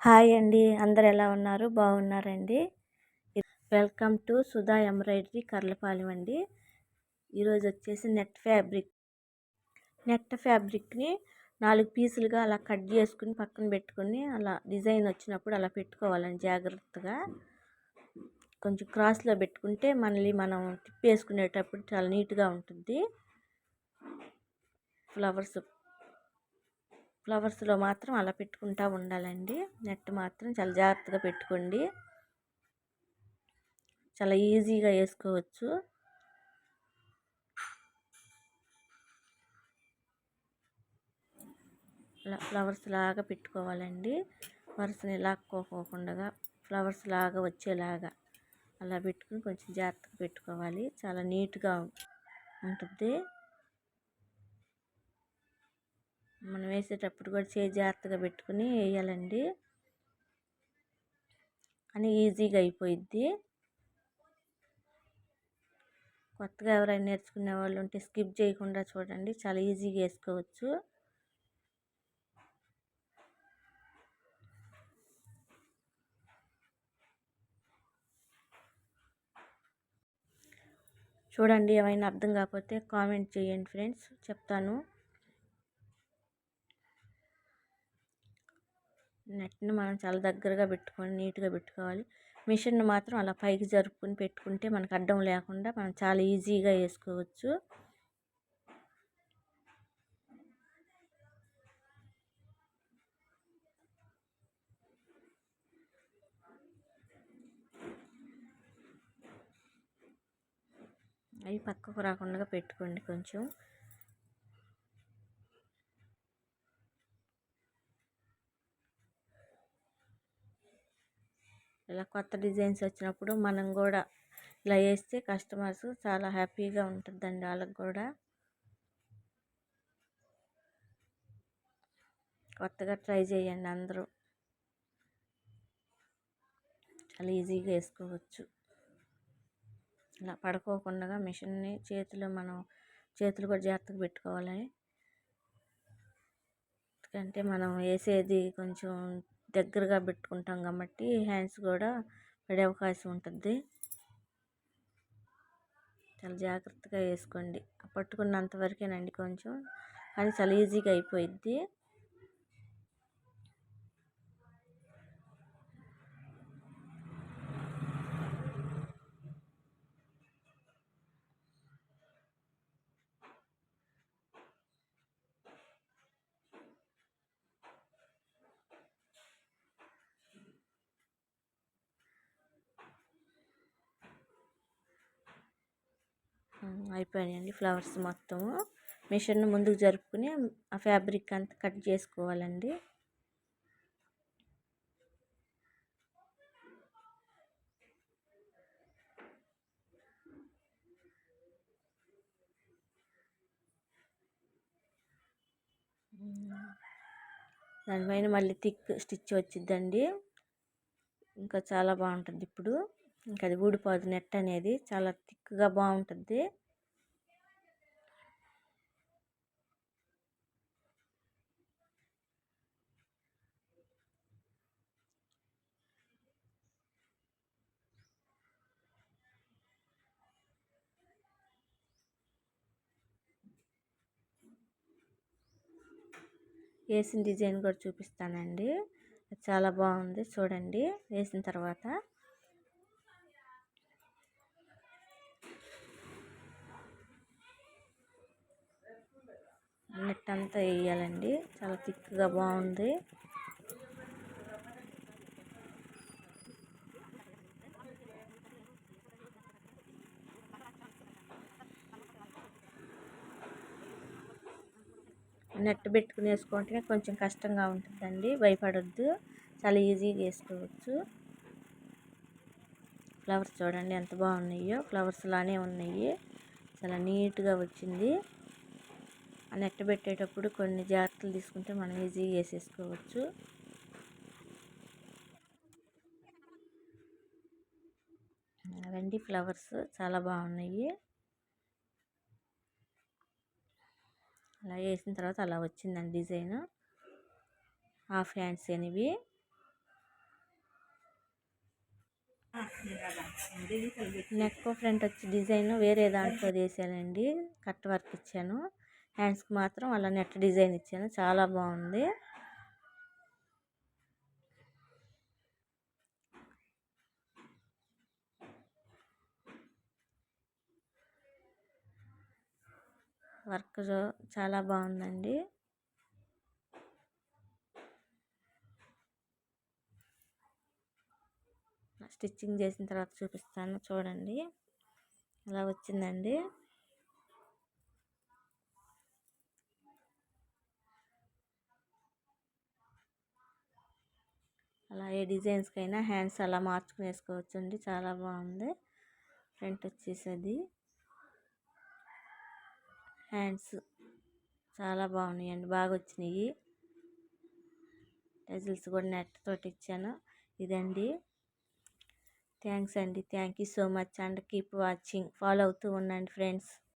Hi అండి. అందరు ఎలా ఉన్నారు? బాగున్నారండి. Welcome to Sudha embroidery Karlapalem అండి. ఈరోజు వచ్చేసి నెట్ ఫ్యాబ్రిక్. నెట్ ఫ్యాబ్రిక్ని నాలుగు పీసులుగా అలా కట్ చేసుకుని పక్కన పెట్టుకొని అలా డిజైన్ వచ్చినప్పుడు అలా పెట్టుకోవాలండి జాగ్రత్తగా. కొంచెం క్రాస్లో పెట్టుకుంటే మళ్ళీ మనం తిప్పేసుకునేటప్పుడు చాలా నీట్గా ఉంటుంది. ఫ్లవర్స్ ఫ్లవర్స్లో మాత్రం అలా పెట్టుకుంటూ ఉండాలండి. నెట్ మాత్రం చాలా జాగ్రత్తగా పెట్టుకోండి. చాలా ఈజీగా వేసుకోవచ్చు. ఫ్లవర్స్ లాగా పెట్టుకోవాలండి. వరుసని లాక్కోకుండా ఫ్లవర్స్ లాగా వచ్చేలాగా అలా పెట్టుకుని కొంచెం జాగ్రత్తగా పెట్టుకోవాలి. చాలా నీట్గా ఉంటుంది. మనం వేసేటప్పుడు కూడా చేయి జాగ్రత్తగా పెట్టుకుని వేయాలండి. అని ఈజీగా అయిపోయిద్ది. కొత్తగా ఎవరైనా నేర్చుకునే వాళ్ళు ఉంటే స్కిప్ చేయకుండా చూడండి. చాలా ఈజీగా వేసుకోవచ్చు. చూడండి ఏమైనా అర్థం కాకపోతే కామెంట్ చేయండి ఫ్రెండ్స్. చెప్తాను. నెట్ని మనం చాలా దగ్గరగా పెట్టుకొని నీట్గా పెట్టుకోవాలి. మిషన్ మాత్రం అలా పైకి జరుపుకొని పెట్టుకుంటే మనకు అడ్డం లేకుండా మనం చాలా ఈజీగా వేసుకోవచ్చు. అవి పక్కకు రాకుండా పెట్టుకోండి కొంచెం. ఇలా కొత్త డిజైన్స్ వచ్చినప్పుడు మనం కూడా ఇలా వేస్తే కస్టమర్స్ చాలా హ్యాపీగా ఉంటుందండి వాళ్ళకి కూడా. కొత్తగా ట్రై చేయండి అందరూ. చాలా ఈజీగా వేసుకోవచ్చు. ఇలా పడుకోకుండా మిషన్ని చేతిలో మనం చేతులు కూడా జాగ్రత్తగా పెట్టుకోవాలి ఎందుకంటే మనం వేసేది కొంచెం దగ్గరగా పెట్టుకుంటాం కాబట్టి హ్యాండ్స్ కూడా పడే అవకాశం ఉంటుంది. చాలా జాగ్రత్తగా వేసుకోండి. పట్టుకున్నంత వరకేనండి కొంచెం. కానీ చాలా ఈజీగా అయిపోయిద్ది. అయిపోయాయండి ఫ్లవర్స్ మొత్తము. మిషన్ ముందుకు జరుపుకుని ఆ ఫ్యాబ్రిక్ అంతా కట్ చేసుకోవాలండి. దానిపైన మళ్ళీ థిక్ స్టిచ్ వచ్చిద్దండి. ఇంకా చాలా బాగుంటుంది ఇప్పుడు. ఇంకా అది ఊడిపోదు నెట్ అనేది. చాలా థిక్గా బాగుంటుంది. వేసిన డిజైన్ కూడా చూపిస్తానండి. చాలా బాగుంది చూడండి. వేసిన తర్వాత నెట్ అంతా వేయాలండి. చాలా థిక్గా బాగుంది. నెట్ పెట్టుకుని వేసుకుంటే కొంచెం కష్టంగా ఉంటుందండి. భయపడొద్దు. చాలా ఈజీగా వేసుకోవచ్చు ఫ్లవర్స్ చూడండి ఎంత బాగున్నాయో. ఫ్లవర్స్ లానే ఉన్నాయి. చాలా నీట్గా వచ్చింది. ఆ నెట్ పెట్టేటప్పుడు కొన్ని జాగ్రత్తలు తీసుకుంటే మనం ఈజీగా వేసేసుకోవచ్చు. అవండి ఫ్లవర్స్. చాలా బాగున్నాయి. అలా వేసిన తర్వాత అలా వచ్చిందండి డిజైన్. హాఫ్ హ్యాండ్స్ అనేవి. నెక్ ఫ్రంట్ వచ్చి డిజైన్ వేరే దాంట్లో చేశానండి కట్ వర్క్ ఇచ్చాను. హ్యాండ్స్కి మాత్రం అలా నెట్ డిజైన్ ఇచ్చాను. చాలా బాగుంది. వర్క్ చాలా బాగుందండి. స్టిచ్చింగ్ చేసిన తర్వాత చూపిస్తాను చూడండి. అలా వచ్చిందండి. అలా ఏ డిజైన్స్కైనా హ్యాండ్స్ అలా మార్చుకుని వేసుకోవచ్చండి చాలా బాగుంది. ఫ్రంట్ వచ్చేసి అది హ్యాండ్స్ చాలా బాగున్నాయండి. బాగా వచ్చినాయి టజిల్స్ కూడా నెట్ తోటి ఇచ్చాను ఇదండి. థ్యాంక్స్ అండి. Thank you so much. And keep watching. Follow అవుతూ ఉండండి ఫ్రెండ్స్.